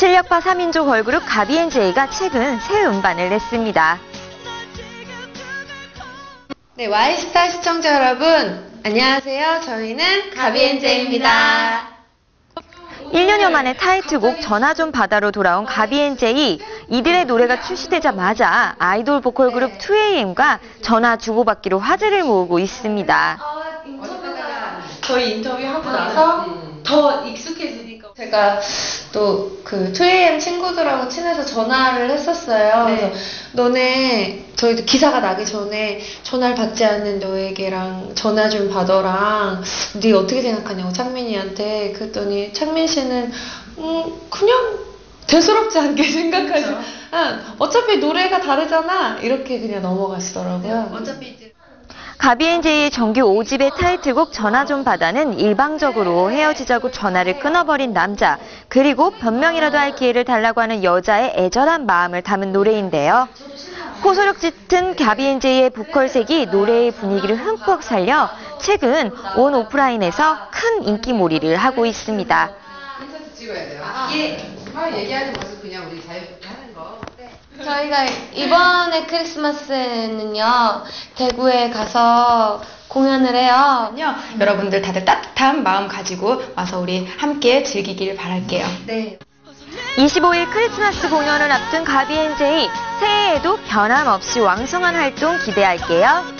실력파 3인조 걸그룹 가비앤제이가 최근 새 음반을 냈습니다. 네, 와이스타 시청자 여러분, 안녕하세요. 저희는 가비엔제입니다. 1년여 만에 타이틀곡 전화 좀 받아로 돌아온 가비앤제이. 이들의 노래가 출시되자마자 아이돌 보컬 그룹 2AM과 전화 주고받기로 화제를 모으고 있습니다. 저희 인터뷰하고 나서 더 익숙해지니까 제가 또 그 2AM 친구들하고 친해서 전화를 했었어요. 그래서 너네 저희도 기사가 나기 전에 전화를 받지 않는 너에게랑 전화 좀 받아랑 네 어떻게 생각하냐고 창민이한테 그랬더니 창민 씨는 음 그냥 대수롭지 않게 생각하시. 응, 어차피 노래가 다르잖아 이렇게 그냥 넘어가시더라고요. 어차피 가비앤제이의 정규 5집의 타이틀곡 전화 좀 받아는 일방적으로 헤어지자고 전화를 끊어버린 남자, 그리고 변명이라도 할 기회를 달라고 하는 여자의 애절한 마음을 담은 노래인데요. 호소력 짙은 가비앤제이의 보컬색이 노래의 분위기를 흠뻑 살려 최근 온 오프라인에서 큰 인기몰이를 하고 있습니다. 돼요. 예. 아, 얘기하는 모습 그냥 우리 자유롭게 하는 거. 저희가 이번에 크리스마스에는요 대구에 가서 공연을 해요. 요 여러분들 다들 따뜻한 마음 가지고 와서 우리 함께 즐기길 바랄게요. 네. 25일 크리스마스 공연을 앞둔 가비앤제이 새해에도 변함없이 왕성한 활동 기대할게요.